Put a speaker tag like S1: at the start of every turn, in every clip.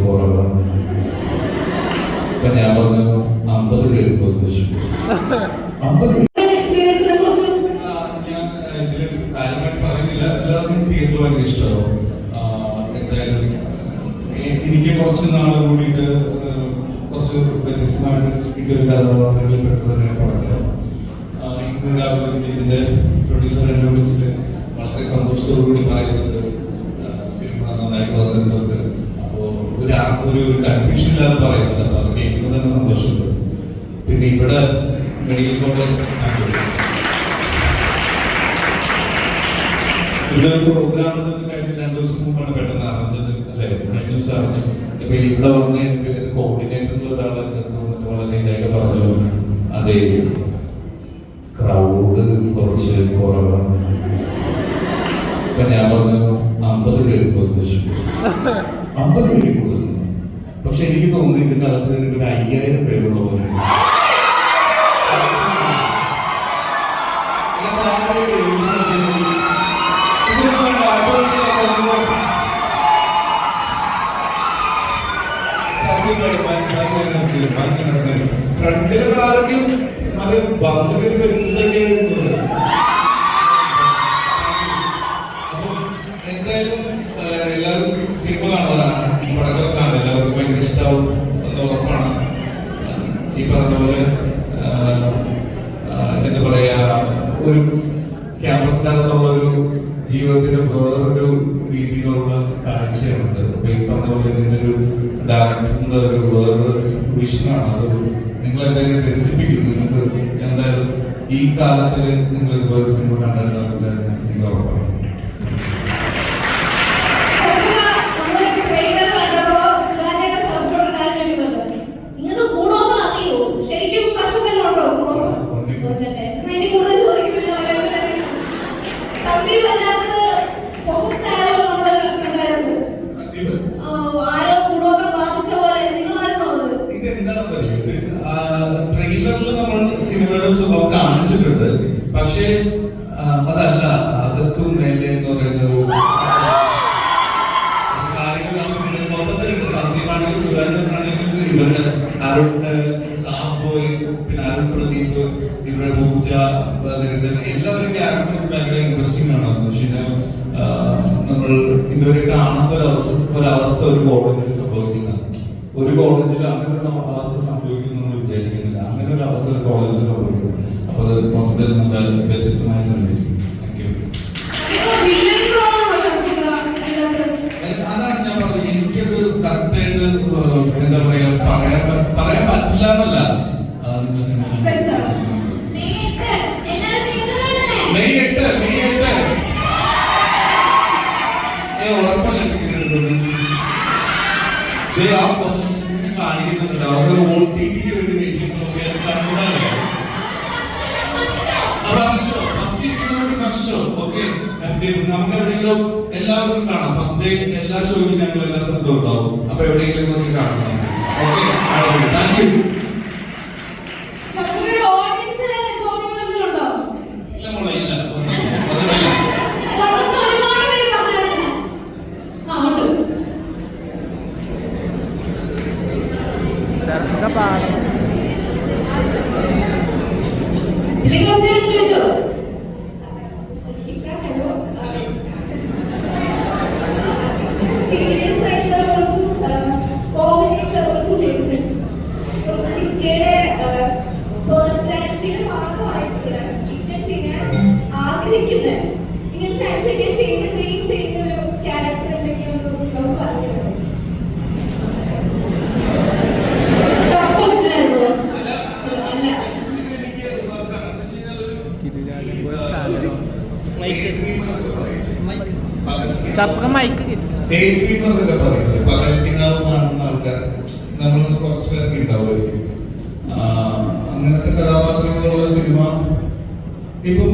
S1: കുറവാണ്. അപ്പൊ ഞാൻ പറഞ്ഞു അമ്പത് പേർക്ക് ഉദ്ദേശിച്ചു അമ്പത് എനിക്ക് കുറച്ച് നാൾ കൂടിയിട്ട് കുറച്ച് വ്യത്യസ്തമായിട്ട് കിട്ടിയ ഒരു കഥാപാത്രങ്ങളിൽ പെട്ടത് തന്നെ പടങ്ങൾ ഇന്ന് രാവിലെ ഇതിന്റെ പ്രൊഡ്യൂസർ എന്നെ വിളിച്ചിട്ട് വളരെ സന്തോഷത്തോടു കൂടി പറയുന്നുണ്ട് സിനിമ നന്നായിട്ട് വന്നിട്ടുണ്ട്. ഒരു കൺഫ്യൂഷൻ ഇല്ലാതെ പറയുന്നുണ്ട്. അപ്പോൾ അത് കേൾക്കുമ്പോൾ തന്നെ സന്തോഷമുണ്ട് പിന്നെ ഇവിടെ മെഡിക്കൽ കോളേജ് ഇവിടെ ഒരു പ്രോഗ്രാം കഴിഞ്ഞ രണ്ടു ദിവസം മുമ്പാണ് പെട്ടെന്ന് അറിഞ്ഞത് അല്ലെ? കഴിഞ്ഞ ദിവസം അറിഞ്ഞു. ഇപ്പൊ ഇവിടെ വന്ന് എനിക്ക് ഇതിന്റെ കോർഡിനേറ്ററിൽ ഒരാൾ അടുത്ത് വന്നിട്ട് വളരെ ഇതായിട്ട് പറഞ്ഞു. അതെ ക്രൗഡ് കുറച്ച് കുറവാണ്. അപ്പൊ ഞാൻ പറഞ്ഞു അമ്പത് പേര് ഉദ്ദേശിച്ചു അമ്പത് പേര് കൂടുതൽ പക്ഷെ എനിക്ക് തോന്നുന്നു ഇതിന്റെ അകത്ത് ഒരു അയ്യായിരം പേരുള്ള പോലെ. ഫ്രണ്ടിലൊക്കെ ആർക്കും അത് വന്നു എന്തൊക്കെയാണ് എഴുതുന്നത്? അപ്പം എന്തായാലും ആ, എല്ലാവരും സിനിമ കാണുക പടങ്ങളൊക്കെ കാണുക എല്ലാവർക്കും എന്ന ഉറപ്പാണ്. ഈ പറഞ്ഞ എന്താ പറയാ ഒരു ക്യാമ്പസിനകത്തുള്ള ഒരു ജീവിതത്തിന്റെ വേറൊരു രീതിയിലുള്ള കാഴ്ചയാണത് അപ്പൊ ഈ പറഞ്ഞ ഇതിന്റെ ഒരു ഡയറക്ടറിന്റെ ഒരു വേറൊരു വിഷനാണ് അത് നിങ്ങൾ എന്തായാലും രസിപ്പിക്കും. നിങ്ങൾക്ക് എന്തായാലും ഈ കാലത്തിൽ നിങ്ങൾ ഇതുപോലെ സിനിമ കണ്ടിട്ടുണ്ടാവില്ല സിനിമയുടെ ഒക്കെ കാണിച്ചിട്ടുണ്ട്. പക്ഷേ അതല്ല അതൊക്കെ മേലെ എന്ന് പറയുന്ന ഒരു ഒരു അവസ്ഥ കോളേജിൽ അങ്ങനെ അവസ്ഥ സംഭവിക്കുന്നു വിചാരിക്കുന്നില്ല. അങ്ങനെ ഒരു അവസ്ഥ ഒരു കോളേജിൽ സംഭവിക്കുന്നു അത് മൊത്തത്തിൽ നല്ല വ്യത്യസ്തമായ
S2: ആണോ
S1: അതാണ് ഞാൻ പറഞ്ഞത്. എനിക്കത് കറക്റ്റായിട്ട് എന്താ പറയാ പറയാൻ പറയാൻ പറ്റില്ല എന്നല്ല. മെയ് എട്ട്. മെയ് എട്ട് ഉറപ്പല്ല ഓക്കെ നമുക്ക് എവിടെയെങ്കിലും എല്ലാവർക്കും കാണാം. ഫസ്റ്റ് ഡേ എല്ലാ ഷോയിലും ഞങ്ങൾ എല്ലാ സ്ഥലത്തും ഉണ്ടാവും. അപ്പൊ എവിടെയെങ്കിലും കുറച്ച് കാണാം ഓക്കെ താങ്ക് യു
S2: ശർമിളയുടെ audience ചോദ്യങ്ങൾ എന്തെങ്കിലും ഉണ്ടോ?
S3: ആഗ്രഹിക്കുന്ന ഇങ്ങനെ ചാൻസ് കിട്ടിയ ചെയ്യുന്ന ഡ്രീം ചെയ്യുന്ന ഒരു ക്യാരക്ടർ ഉണ്ടെങ്കിൽ ഒന്ന് നമുക്ക് പറഞ്ഞു
S1: നമ്മൾ കുറച്ച് പേർക്ക് ഉണ്ടാവുമായിരിക്കും അങ്ങനത്തെ കഥാപാത്രങ്ങളുള്ള സിനിമ ഇപ്പം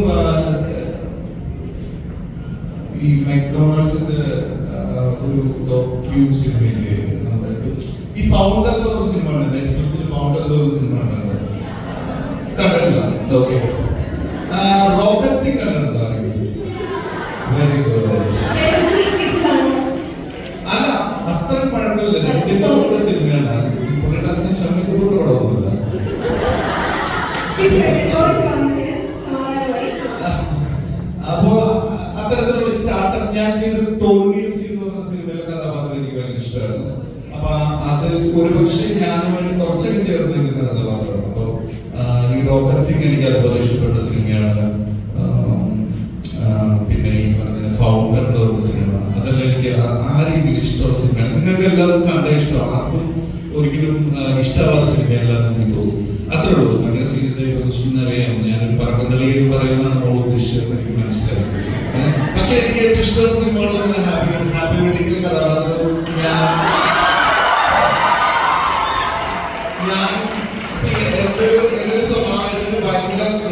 S1: മ്യൂസിക് വേണ്ടി ഈ ഫൗണ്ടർ എന്ന് പറഞ്ഞ സിനിമ ഉണ്ട് നെറ്റ്ഫ്ലിക്സിൽ ഫൗണ്ടർ എന്ന് പറഞ്ഞ സിനിമ ഉണ്ട് കണ്ടിട്ടില്ല ഓക്കെ റോക്കറ്റ് സിംഗ് കണ്ടിട്ടുണ്ടോ? വെരി ഗുഡ്
S2: അല്ല അത്ര പഴക്കമില്ല. നെറ്റ്ഫ്ലിക്സിലുള്ള
S1: സിനിമയാണ്. പുള്ളി ഡാൻസിന് ഷമ്മി കപൂർ പടമൊന്നുമില്ല അപ്പോ അത്ര സ്റ്റാർട്ടപ്പ് ഞാൻ തോൽവിയിൽ സീൻ എന്ന് സിനിമയിലെ കഥാപാത്രം എനിക്ക് ഭയങ്കര ഇഷ്ടമായിരുന്നു. അപ്പൊ അത് ഒരു പക്ഷേ വേണ്ടി കുറച്ചൊക്കെ ചേർന്ന് നിൽക്കുന്ന കഥാപാത്രമാണ്. അപ്പൊ ഈ റോക്കറ്റ് സിംഗ് എനിക്ക് അതുപോലെ ഇഷ്ടപ്പെട്ട സിനിമയാണ്. പിന്നെ ഈ പറഞ്ഞ ഫൗണ്ടർ സിനിമ. അതെല്ലാം എനിക്ക് ആ- രീതിയിൽ ഇഷ്ടമുള്ള സിനിമയാണ്. നിങ്ങൾക്ക് എല്ലാവർക്കും കണ്ട ഇഷ്ടം. ആർക്കും ഒരിക്കലും ഇഷ്ടമാവാത്ത സിനിമയല്ല എന്ന് എനിക്ക് തോന്നുന്നു. അത്രേ ഉള്ളൂ. അങ്ങനെ സീരിയസ് ആയി ക്വസ്റ്റ്യൻ അറിയാം ഞാനൊരു പറക്കുന്നളി പറയുന്നതാണ് മോൾ ഉദ്ദേശിച്ചത് എനിക്ക് മനസ്സിലായി? പക്ഷെ എനിക്ക് ഏറ്റവും ഇഷ്ടമുള്ള ഹാപ്പി ഹാപ്പി വെഡിങ്ങിൽ കഥാപാത്രം ഞാൻ സ്വഭാവം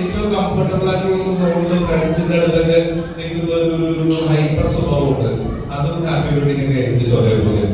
S1: ഏറ്റവും കംഫർട്ടബിൾ ആയിട്ടുള്ള ഫ്രണ്ട്സിന്റെ നിൽക്കുന്ന ഒരു ഹൈപ്പർ സ്വഭാവമുണ്ട്. അതും ഹാപ്പി വെഡിങ് ഒക്കെ സോറി പോലെ